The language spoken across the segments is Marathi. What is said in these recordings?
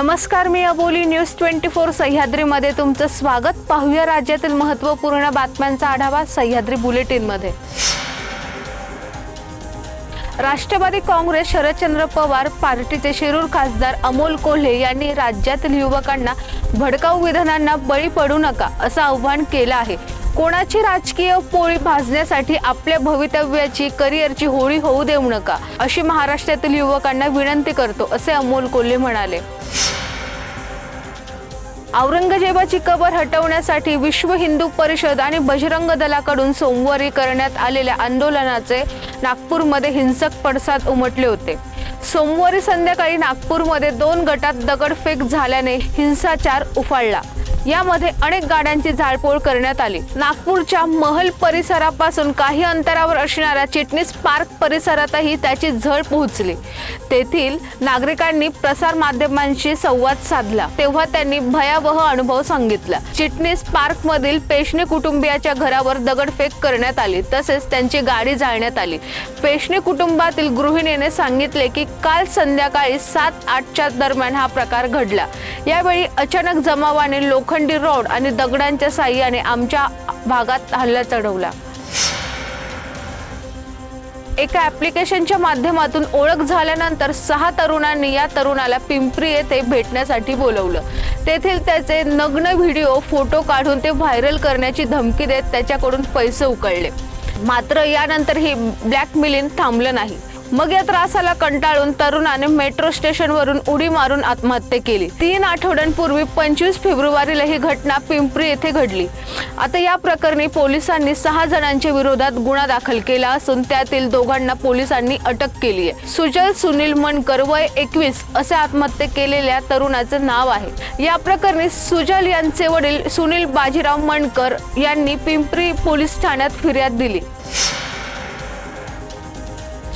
नमस्कार मी अबोली न्यूज ट्वेंटी फोर सह्याद्रीमध्ये. तुमचं स्वागत. पाहूया राज्यातील महत्त्वपूर्ण बातम्यांचा आढावा सह्याद्री बुलेटिनमध्ये. राष्ट्रवादी काँग्रेस शरदचंद्र पवार पार्टीचे शिरूर खासदार अमोल कोल्हे यांनी राज्यातील युवकांना भडकाऊ विधानांना बळी पडू नका असं आव्हान केलं आहे. कोणाची राजकीय पोळी भाजण्यासाठी आपल्या भवितव्याची करिअरची होळी होऊ देऊ नका अशी महाराष्ट्रातील युवकांना विनंती करतो असे अमोल कोल्हे म्हणाले. औरंगजेबाची कबर हटवण्यासाठी विश्व हिंदू परिषद आणि बजरंग दलाकडून सोमवारी करण्यात आलेल्या आंदोलनाचे नागपूरमध्ये हिंसक पडसाद उमटले होते. सोमवारी संध्याकाळी नागपूरमध्ये दोन गटात दगडफेक झाल्याने हिंसाचार उफाळला. यामध्ये अनेक गाड्यांची झाडपोळ करण्यात आली. नागपूरच्या महल परिसरापासून काही अंतरावर असणाऱ्या चिटणीस पार्क परिसरातही त्याची झळ पोहोचली. तेथील नागरिकांनी प्रसार माध्यमांशी संवाद साधला. तेव्हा त्यांनी भयावह अनुभव सांगितला. चिटणीस पार्क मधील पेशणे कुटुंबियाच्या घरावर दगडफेक करण्यात आली. तसेच त्यांची गाडी जाळण्यात आली. पेशणे कुटुंबातील गृहिणीने सांगितले की काल संध्याकाळी सात आठच्या दरम्यान हा प्रकार घडला. यावेळी अचानक जमावाने लोखंडी रोड आणि दगडांच्या साह्याने आमच्या भागात हल्ला चढवला. एका ॲप्लिकेशनच्या माध्यमातून ओळख झाल्यानंतर सहा तरुणांनी या तरुणाला पिंपरी येथे भेटण्यासाठी बोलवलं. तेथील त्याचे नग्न व्हिडिओ फोटो काढून ते व्हायरल करण्याची धमकी देत त्याच्याकडून पैसे उकळले. मात्र यानंतर हे ब्लॅकमेलिंग थांबलं नाही. मग या त्रासाला कंटाळून तरुणाने मेट्रो स्टेशनवरून उडी मारून आत्महत्या केली. तीन आठवड्यांपूर्वी पंचवीस फेब्रुवारीला ही घटना पिंपरी येथे घडली. आता या प्रकरणी पोलिसांनी सहा जणांच्या विरोधात गुन्हा दाखल केला असून त्यातील दोघांना पोलिसांनी अटक केली आहे. सुजल सुनील मनकर वय एकवीस असे आत्महत्या केलेल्या तरुणाचं नाव आहे. या प्रकरणी सुजल यांचे वडील सुनील बाजीराव मणकर यांनी पिंपरी पोलीस ठाण्यात फिर्याद दिली.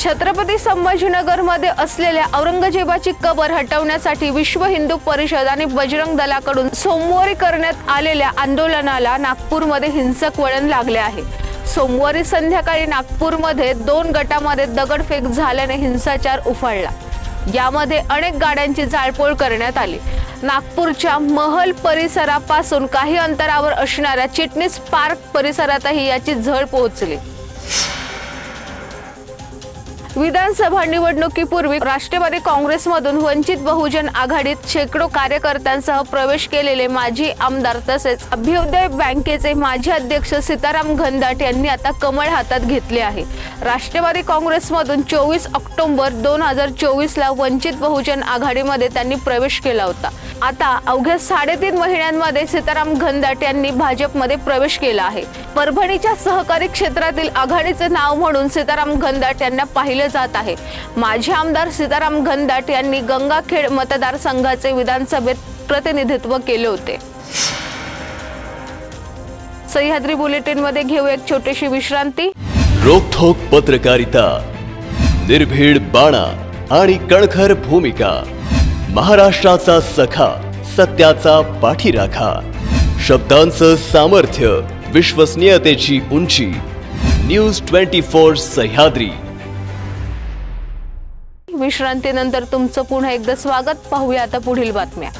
छत्रपती संभाजीनगरमध्ये असलेल्या औरंगजेबाची कबर हटवण्यासाठी विश्व हिंदू परिषद आणि बजरंग दलाकडून सोमवारी करण्यात आलेल्या आंदोलनाला नागपूरमध्ये हिंसक वळण लागले आहे. सोमवारी संध्याकाळी नागपूरमध्ये दोन गटामध्ये दगडफेक झाल्याने हिंसाचार उफाळला. यामध्ये अनेक गाड्यांची जाळपोळ करण्यात आली. नागपूरच्या महल परिसरापासून काही अंतरावर असणाऱ्या चिटणीस पार्क परिसरातही याची झळ पोहोचली. विधानसभा निवडणुकीपूर्वी राष्ट्रवादी काँग्रेसमधून वंचित बहुजन आघाडीत शेकडो कार्यकर्त्यांसह प्रवेश केलेले माजी आमदार तसेच अभ्युदय बँकेचे माजी अध्यक्ष सीताराम घनदाट यांनी आता कमळ हातात घेतले आहे. राष्ट्रवादी काँग्रेसमधून चोवीस ऑक्टोबर दोन हजार चोवीसला वंचित बहुजन आघाडीमध्ये त्यांनी प्रवेश केला होता. आता अवघ्या साडेतीन महिन्यांमध्ये सीताराम घनदाट यांनी भाजपमध्ये प्रवेश केला आहे. परभणीच्या सहकारी क्षेत्रातील आघाडीचे नाव म्हणून सीताराम घनदाट यांना पाहिलं केले जात आहे. माजी आमदार सीताराम घनदाट यांनी गंगाखेड मतदारसंघाचे विधानसभेत प्रतिनिधित्व केले होते. सह्याद्री बुलेटिनमध्ये घेऊ एक छोटीशी विश्रांती. रोखोक पत्रकारिता निर्भीड बाणा आणि कणखर भूमिका महाराष्ट्राचा सखा सत्याचा पाठीराखा शब्दांचं सामर्थ्य विश्वसनीयतेची उंची न्यूज ट्वेंटी फोर सह्याद्री. विश्रांतीनंतर तुमचं पुन्हा एकदा स्वागत. पाहूया आता पुढील बातम्या.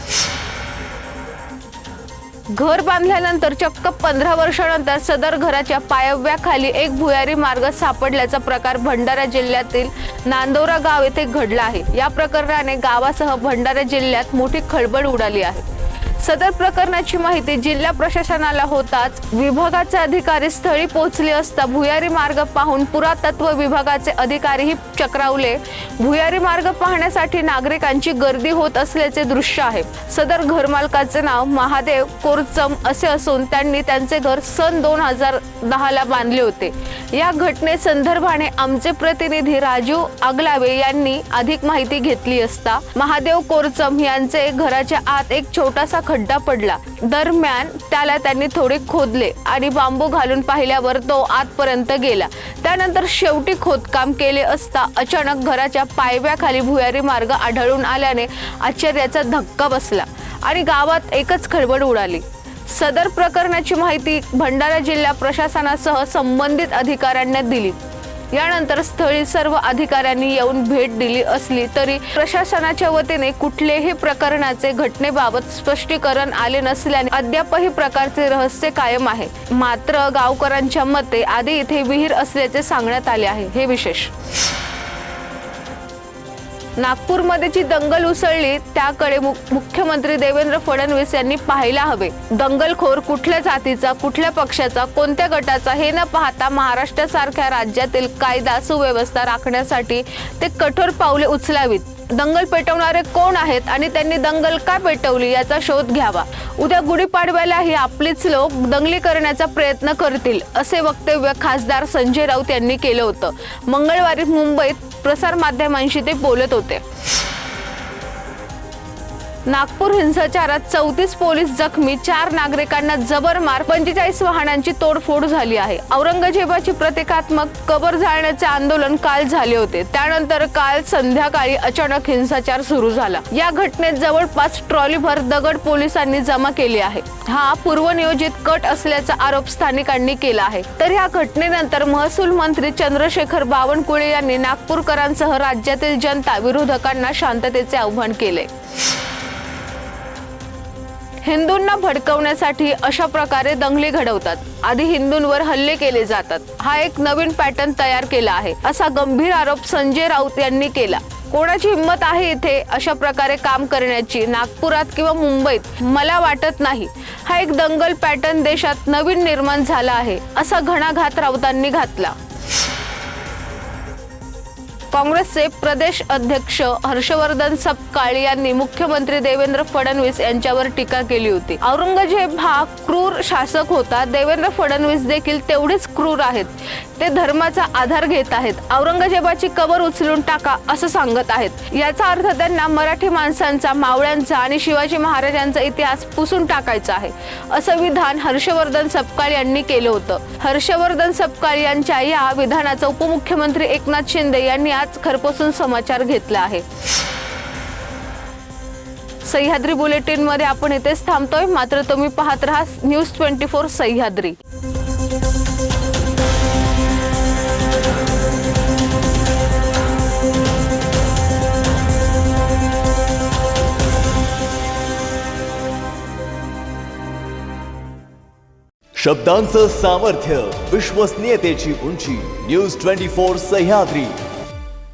घर बांधल्यानंतर चक्क पंधरा वर्षानंतर सदर घराच्या पायव्याखाली एक भुयारी मार्ग सापडल्याचा प्रकार भंडारा जिल्ह्यातील नांदोरा गाव येथे घडला आहे. या प्रकरणाने गावासह भंडारा जिल्ह्यात मोठी खळबळ उडाली आहे. सदर प्रकरणाची माहिती जिल्हा प्रशासनाला होताच विभागाचे अधिकारी स्थळी पोहोचले असता भुयारी मार्ग पाहून पुरातत्व विभागाचे अधिकारीही चक्रावले. भुयारी मार्ग पाहण्यासाठी नागरिकांची गर्दी होत असल्याचे दृश्य आहे. सदर घरमालकाचे नाव महादेव कोरचम असे असून त्यांनी त्यांचे घर सन दोन हजार दहाला बांधले होते. या घटनेसंदर्भाने आमचे प्रतिनिधी राजू आगलावे यांनी अधिक माहिती घेतली असता महादेव कोरचम यांचे घराच्या आत एक छोटासा खड्डा पडला. दरम्यान त्याला त्यांनी थोडे खोदले आणि बांबू घालून पाहिल्यावर तो आतपर्यंत गेला. त्यानंतर शेवटी खोदकाम केले असता अचानक घराच्या पायव्याखाली भुयारी मार्ग आढळून आल्याने आश्चर्याचा धक्का बसला आणि गावात एकच खळबळ उडाली. सदर प्रकरणाची माहिती भंडारा जिल्हा प्रशासनासह संबंधित अधिकाऱ्यांना दिली. यानंतर स्थळी सर्व अधिकाऱ्यांनी येऊन भेट दिली असली तरी प्रशासनाच्या वतीने कुठलेही प्रकरणाचे घटनेबाबत स्पष्टीकरण आले नसल्याने अद्यापही प्रकारचे रहस्य कायम आहे. मात्र गावकऱ्यांच्या मते आधी इथे विहीर असल्याचे सांगण्यात आले आहे. हे विशेष नागपूरमध्ये जी दंगल उसळली त्याकडे मु- मुख्यमंत्री देवेंद्र फडणवीस यांनी पाहायला हवे. दंगलखोर कुठल्या जातीचा कुठल्या पक्षाचा कोणत्या गटाचा हे न पाहता महाराष्ट्रासारख्या राज्यातील कायदा सुव्यवस्था राखण्यासाठी ते कठोर पावले उचलावीत. दंगल पेटवणारे कोण आहेत आणि त्यांनी दंगल का पेटवली याचा शोध घ्यावा. उद्या गुढीपाडव्यालाही आपलीच लोक दंगली करण्याचा प्रयत्न करतील असे वक्तव्य खासदार संजय राऊत यांनी केलं होतं. मंगळवारी मुंबईत प्रसारमाध्यमांशी ते बोलत होते. नागपूर हिंसाचारात चौतीस पोलीस जखमी चार नागरिकांना जबर मार पंचेचाळीस वाहनांची तोडफोड झाली आहे. औरंगजेबाची प्रतिकात्मक कबर जाळण्याचे आंदोलन काल झाले होते. त्यानंतर काल संध्याकाळी अचानक हिंसाचार सुरू झाला. या घटनेत जवळपास ट्रॉलीभर दगड पोलिसांनी जमा केली आहे. हा पूर्वनियोजित कट असल्याचा आरोप स्थानिकांनी केला आहे. तर या घटनेनंतर महसूल मंत्री चंद्रशेखर बावनकुळे यांनी नागपूरकरांसह राज्यातील जनता विरोधकांना शांततेचे आव्हान केले. हिंदूंना भडकवण्यासाठी अशा प्रकारे दंगली घडवतात. आधी हिंदूंवर हल्ले केले जातात. हा एक नवीन पॅटर्न तयार केला आहे. असा गंभीर आरोप संजय राऊत यांनी केला. कोणाची हिंमत आहे इथे? अशा प्रकारे काम करण्याची नागपुरात किंवा मुंबईत मला वाटत नाही. हा एक दंगल पॅटर्न देशात नवीन निर्माण झाला आहे असा घणाघात राऊतांनी घातला. काँग्रेसचे प्रदेश अध्यक्ष हर्षवर्धन सपकाळ यांनी मुख्यमंत्री देवेंद्र फडणवीस यांच्यावर टीका केली होती. औरंगजेब हा क्रूर शासक होता. देवेंद्र फडणवीस देखील तेवढेच क्रूर आहेत. ते धर्माचा आधार घेत आहेत. औरंगजेबाची कबर उचलून टाका असं सांगत आहेत. याचा अर्थ त्यांना मराठी माणसांचा मावळ्यांचा आणि शिवाजी महाराजांचा इतिहास पुसून टाकायचा आहे असं विधान हर्षवर्धन सपकाळ यांनी केलं होतं. हर्षवर्धन सपकाळ यांच्या या विधानाचं उपमुख्यमंत्री एकनाथ शिंदे यांनी आज खरपोसून समाचार घेतला आहे. सह्याद्री बुलेटिनमध्ये आपण इथेच थांबतोय. मात्र तुम्ही पाहत राहा न्यूज ट्वेंटी फोर सह्याद्री. शब्दांचं सामर्थ्य विश्वसनीयतेची उंची न्यूज ट्वेंटी फोर सह्याद्री.